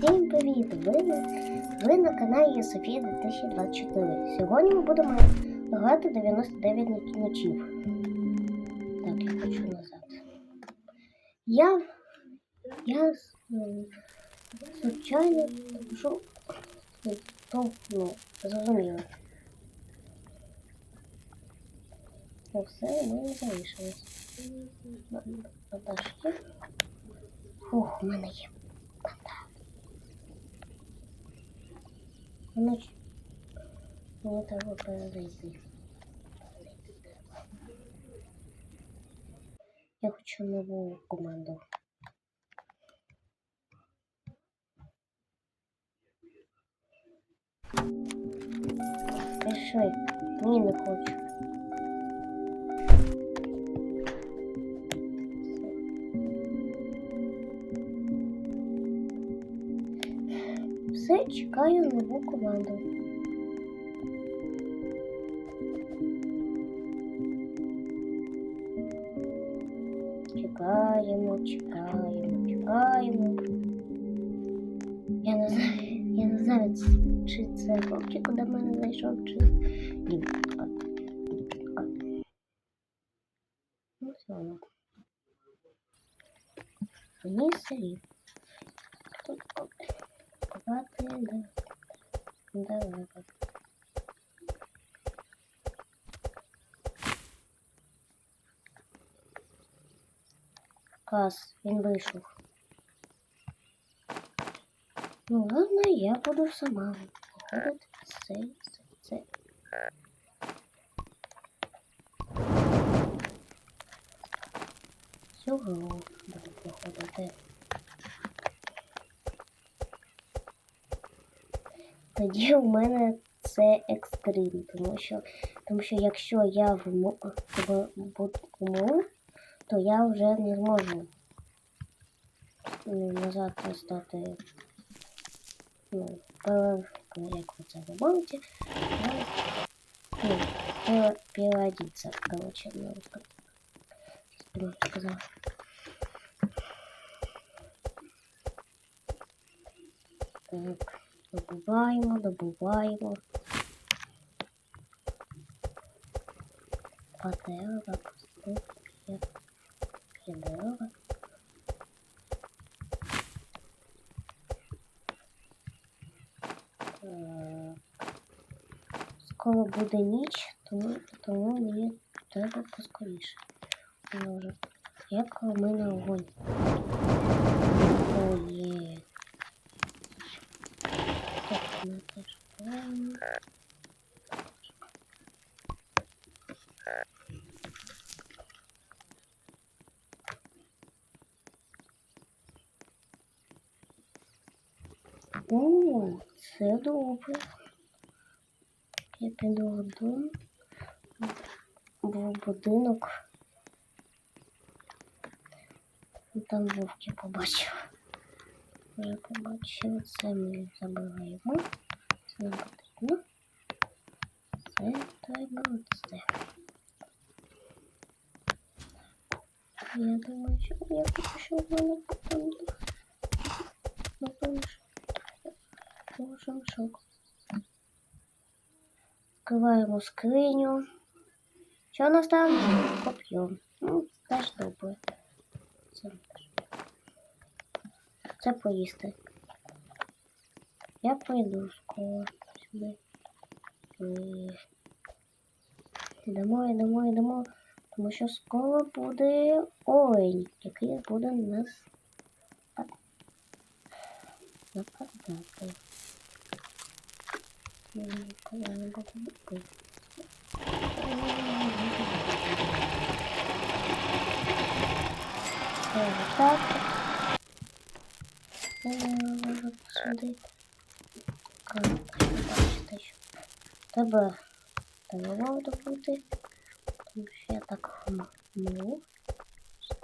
Всім привіт! Ви, ви на каналі Софія 2024. Сьогодні ми будемо грати 99 ночів. Так, я хочу назад. Я. Я звичайно пишу. То, ну, зрозуміло. Ну все, ми не залишились. Наташки. Ох, у мене є. Ну, ч- мені треба перезайти. Я хочу нову команду. Пиши. Ні, не хочу. Чекаю нову команду. Чекаємо, чекаємо, чекаємо. Я не знаю, я не знаю, чи це хлопчик до мене зайшов, чи ні. Ну, все одно. Мені сирі. Давайте, да. Давай. Каз, він вийшов. Ну ладно, я буду сама виходити це, це, це. Цього буду виходити. Тоді у мене це екстрим, тому що, тому що якщо я вму, в, в, вмру, то я вже не зможу ну, назад стати. Ну, як ви це говорите, ну, пере, переодеться, короче, ну, сказал. Так, добуваємо, добуваємо. Два дерева, дерева. Скоро буде ніч, тому, тому мені треба поскоріше. Як у мене огонь. О, є. Так, ми теж правильно. О, це добре. Я піду в дом, в будинок. Там вовки побачив. Вже побачив, це ми забираємо. Це нам потрібно. Це треба це. Я думаю, що я хочу, щоб воно потім напевно, що мішок. Відкриваємо скриню. Що у нас там? Коп'є. Ну, теж добре. Це, теж. Це поїсти. Я пойду скоро сюди. І... Йдемо, йдемо. Тому що скоро буде олень, який буде нас нападати. Так. Сюди. Що треба дерево добути. Тому що я так хму.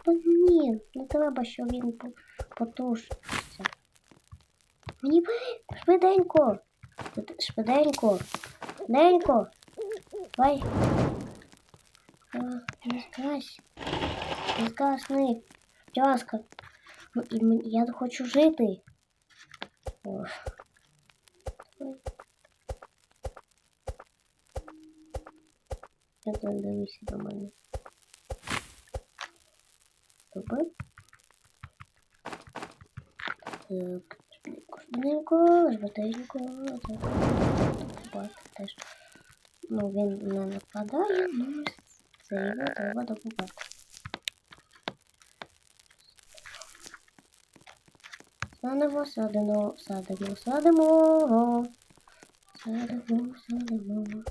Та ні, не треба, щоб він по- потушився. Мені швиденько. Швид- Швиденько. Швиденько. Давай. Не згась. Не згасни. Будь Я хочу жити. О. Ой. Я тут дивися до мене. Добре. Так, так, теж. Ну, він не нападає, ну, це його треба добувати. Садимо, садимо, садимо, садимо. Садимо, садимо.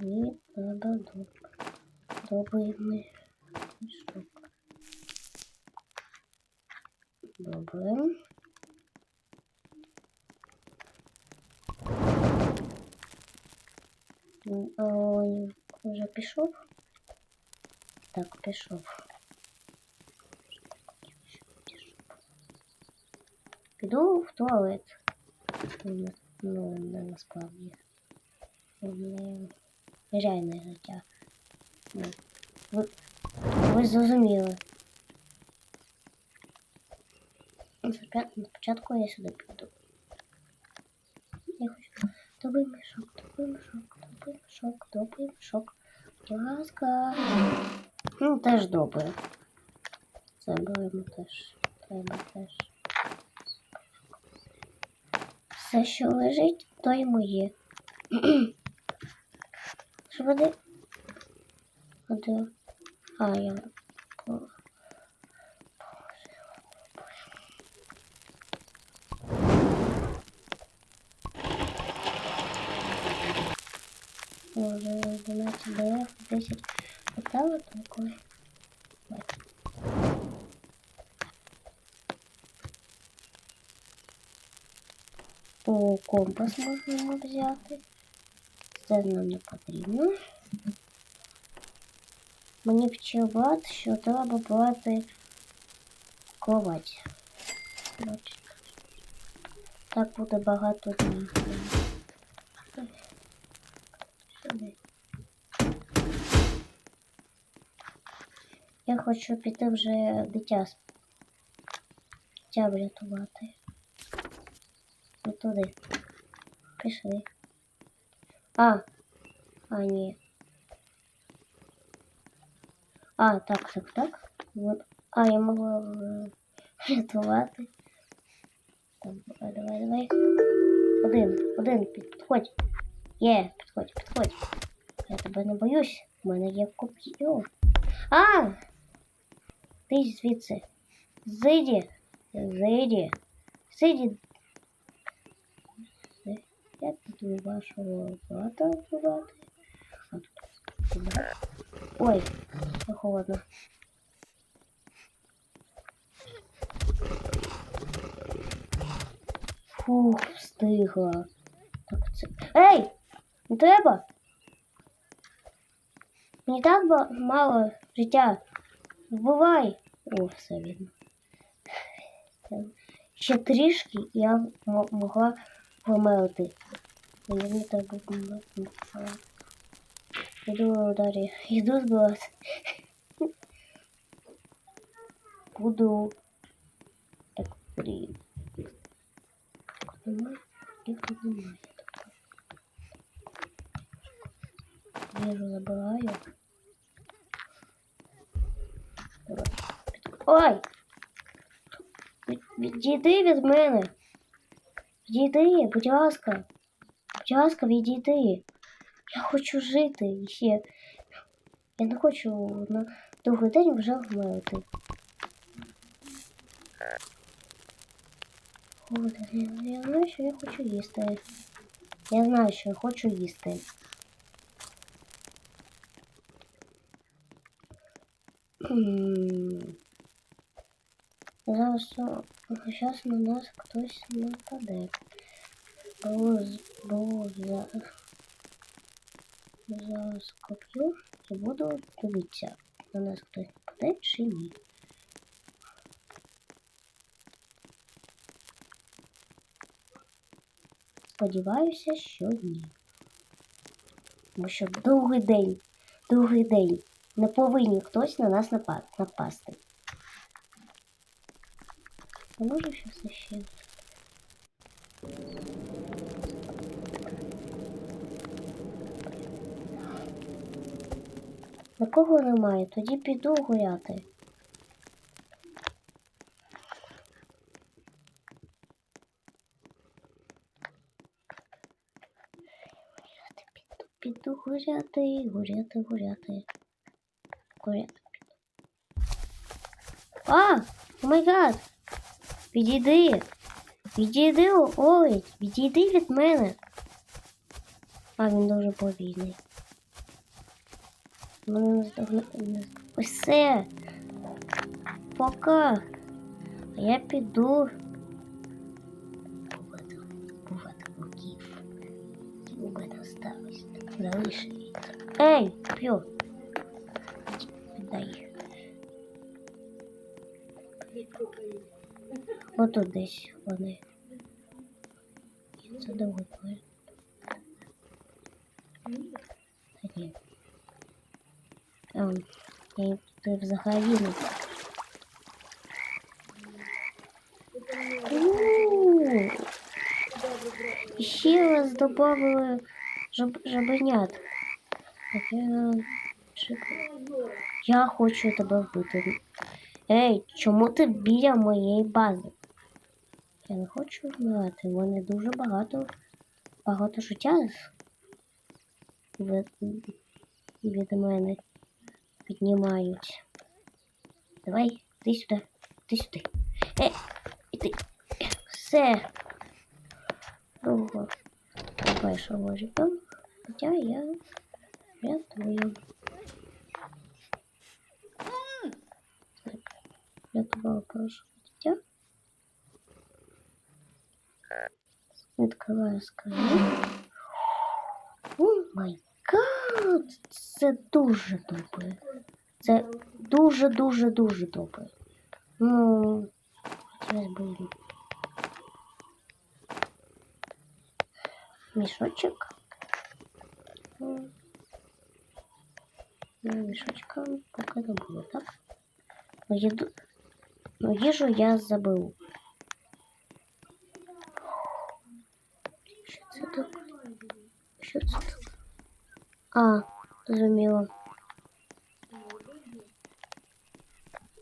І треба. Добрий мішок. Добре. Ой, вже пішов? Так, пішов. Піду в туалет. Ну, не насправді. Не реальне життя. Ну, Ви, ви зрозуміли. Спочатку я сюди піду. Я хочу. Добрий мішок, добрий мішок, добрий мішок, добрий мішок. Будь ласка. Ну, теж добре. Це беремо теж. Треба теж. Все, що лежить, то й моє. Що? Води. А, я. Може, 12 ДФ, 10 металу такой. О, компас можемо взяти. Це нам не потрібно. Мені вчувати, що треба брати кровать. Так буде багато днів. Сюди. Я хочу піти вже дитя. Дитя врятувати. От туди. Пішли. А. А, ні. А, так, так, так. А, я могла е, врятувати. Давай, давай, давай. Один, один, підходь. Є, підходь, підходь. Я тебе не боюсь. У мене є коп'ю. А! Ти звідси. Зайди. Зайди. Зайди. Я піду вашого брата вбивати. А тут туди. Ой, це холодно. Фух, встигла. Так це. Ей! Не треба! Мені так мало життя. Вбивай! О, все видно. Ще трішки я могла померти. Мені не треба померти. Іду далі. Іду збивати. Буду. Так, при. Немає? Їх немає. Їжу забираю. Ой! Від- Відійди від мене. Відійди, будь ласка. Будь ласка, відійди. Я хочу жити ще. Я не хочу на другий день вже вмерти. Я, я знаю, що я хочу їсти. Я знаю, що я хочу їсти. М. Зараз, о, зараз на нас хтось нападе. З- бо за, зараз коп'ю і буду дивитися, на нас хтось нападе чи ні. Сподіваюся, що ні. Бо що другий день, другий день Не повинні хтось на нас напа- напасти. А може щось ще? Нікого немає, тоді піду гуляти. Піду гуляти, гуляти, гуляти. Гуляти піду. А! О май гад! Відійди! Відійди, ой! Відійди від мене! А, він дуже повільний. Мене наздогнає. Ось все. Пока. А я піду. Бувати, бувати боків. І у мене осталось. Залишилось. Ей, п'ю. Отут десь вони. Це довго. Ні. Ем, я їм тут взагалі не. Ще раз добавили жаб, жабенят. Я... Я хочу тебе вбити. Ей, чому ти біля моєї бази? Я не хочу вмирати. У мене дуже багато багато життя від, від мене піднімають. Давай, іди сюди, іди сюди. Е, іди. Все. Довго першого життя. Хоча я рятую. Так, рятувала першого життя. Відкриваю скриню. О май гад! Це дуже добре. Це дуже-дуже дуже добре. Ну, хотілося б мішочок. Ну, ну, мішочка поки не було, так? Ну, їду... ну, їжу я заберу. Це таке? Що це таке? А, зрозуміло.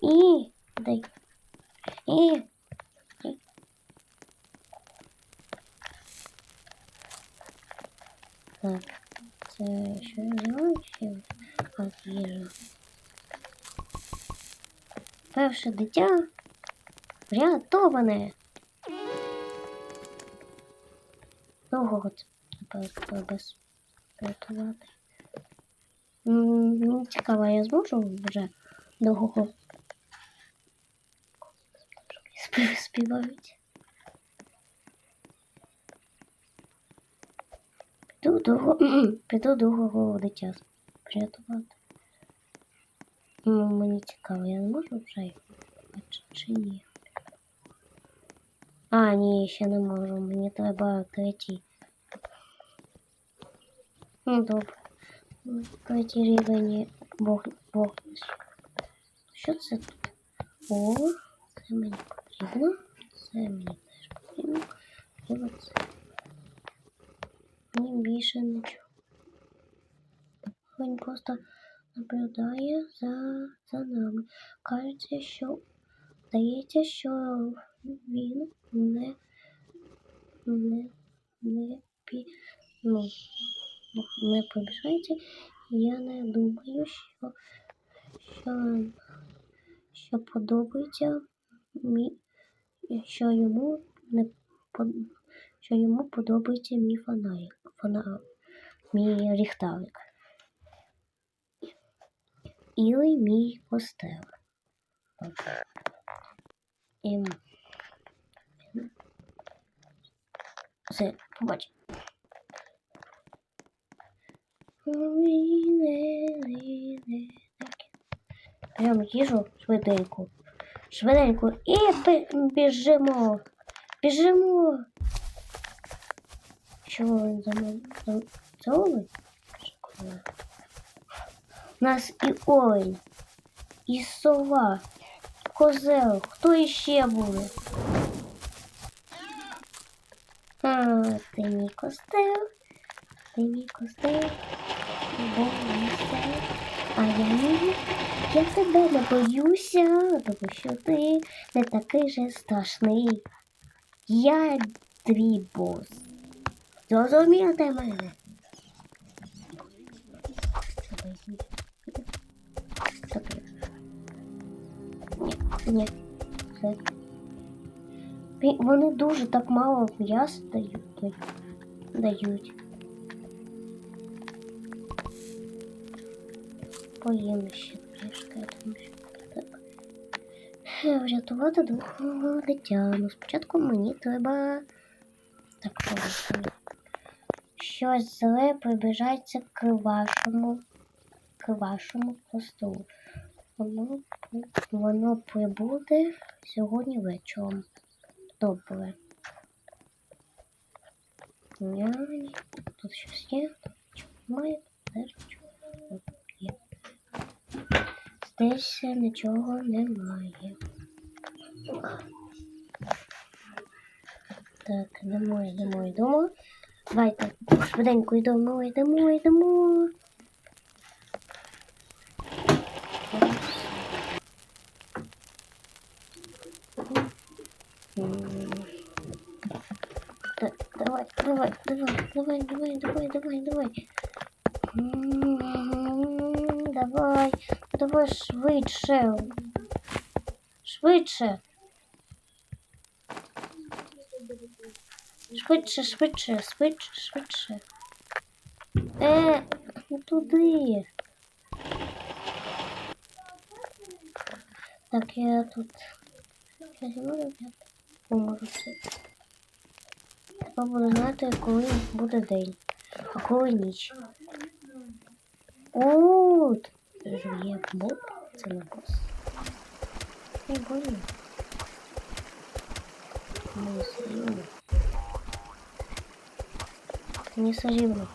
І дай. І. Так, це що я взяла? А, їжа. Перше дитя врятоване. Довго це тепер без врятувати. М, Ну, цікаво, я зможу вже довго спів- співають. Піду довго, піду довгого дитя врятувати. Ну, мені цікаво, я не можу вже їх чи ні. А, ні, ще не можу. Мені треба третій. Ну, добре. Ну, Третій рівень Бог, Бог. Що це тут? О, це мені потрібно. Це мені теж потрібно. І оце. Мені більше нічого. Він просто наблюдає за, за нами. Кажеться, що здається, що він не, не, не, пі, ну, не побіжається. Я не думаю, що, що, що подобається мій, що йому не що йому подобається мій фонарик, фона, мій ліхтарик. Іли мій костел. Так. І... Все, побач. Прям їжу швиденько. Швиденько. І бі- біжимо. Біжимо. Що він за мною? За мною? У нас і Оль, і сова, козел. Хто іще буде? А, ти мій костел, мій костел. А я я тебе не боюся, тому що ти не такий же страшний. Я твій бос. Зрозумієте мене? Ні, ні. Вони дуже так мало м'яса дають. дають. Поїм ще трішки, тому що так. Врятувати двох дитя. Ну, спочатку мені треба. Так, поїхали. Щось зле приближається к вашому, к вашому посту. Воно, воно прибуде сьогодні вечором. Добре. Ні, Тут щось є, нічого немає, теж нічого є. Здесь нічого немає. Так, йдемо, йдемо, йдемо. Давайте швиденько йдемо, йдемо, йдемо. Давай, давай, давай, давай, давай, давай, давай, давай. Давай, швидше. Швидше. Швидше, швидше, швидше, швидше. Е, не туди. Так, я тут. Я зможу взяти? Поможу Треба буде знати, коли буде день. А коли ніч. О, є боб. Це не бос. Не больно. Не сорівно. Не сорівно.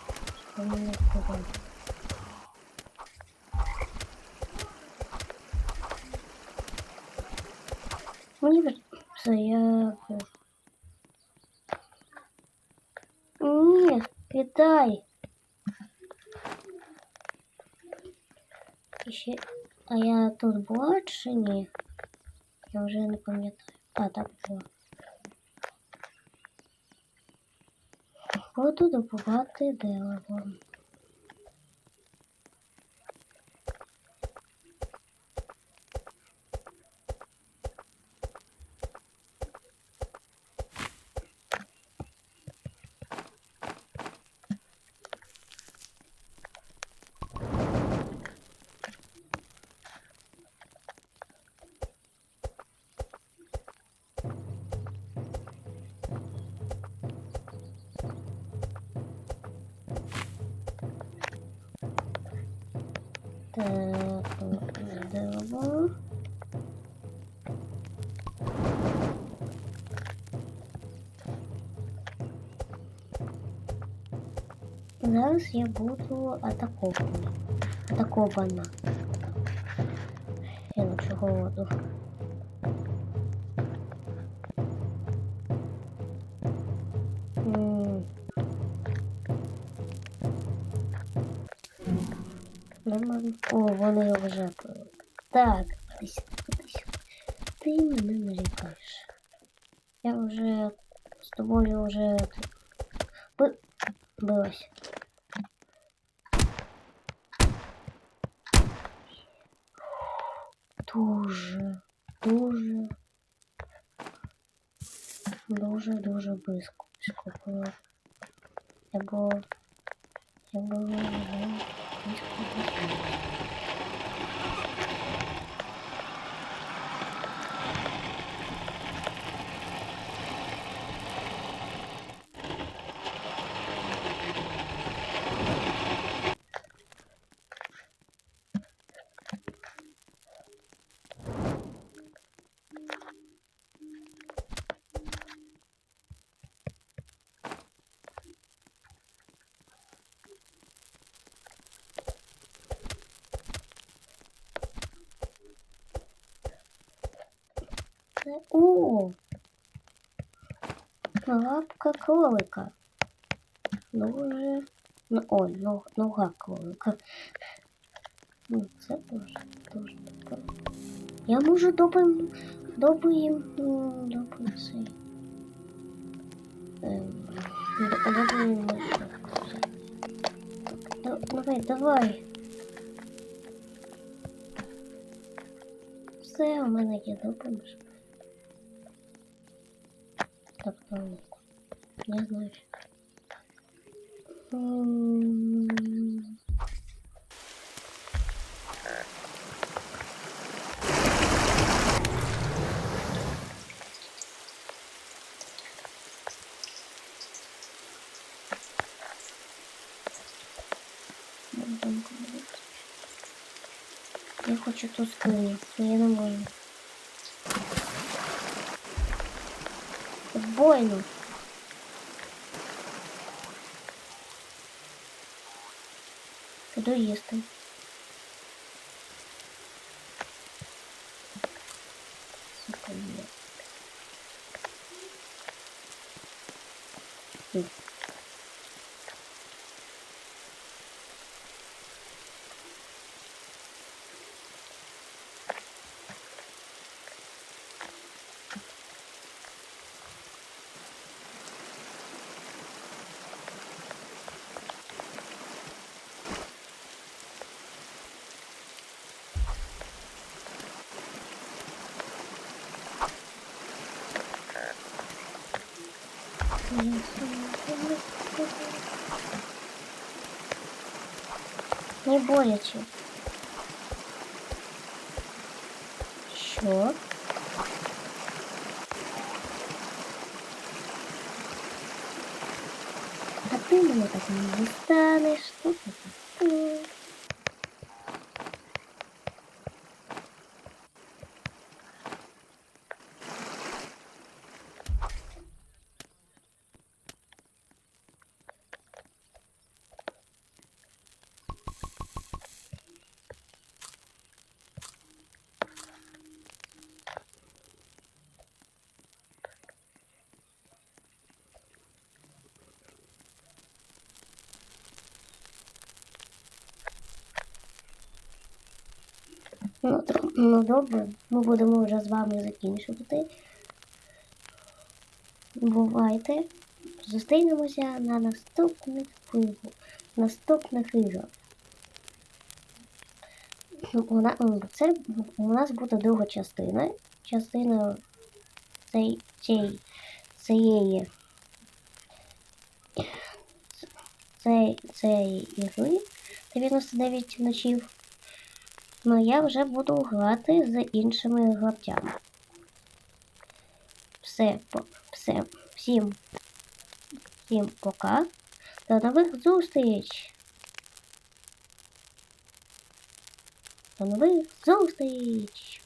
Тут чи ні? Я вже не пам'ятаю. А, так була. Буду добувати дерево. Зараз я буду атакована. Атакована. Я лучше голоду. Нормально. О, вони вже. Так, кудись, кудись. Ти мене налякаєш. Я вже з тобою вже Би... билась. desculpa, desculpa. É eu É eu vou Це. О! Лапка кролика. Дуже. Ну, ой, ну, нога кролика. Ну, це дуже, дуже таке. Я можу добрим, добрим, м, добрим цей. Ем, добрим Давай, давай. Все, у мене є добрий мишок. Так, ну, не знаю. М, Я хочу ту скриню, но я не можу. Бойно. Піду їсти. Сука, є. Не боляче. Що? А ти мене так не дістанеш. Ту-ту-ту-ту. Ну, тр- ну добре, ми будемо вже з вами закінчувати. Бувайте. Зустрінемося на наступних фільмах, наступних іграх. Ну, Це у нас буде друга частина. Частина цей, цей, цієї цей, цієї ігри 99 ночів. Ну, я вже буду грати з іншими гравцями. Все, все, всім, всім пока. До нових зустріч! До нових зустріч!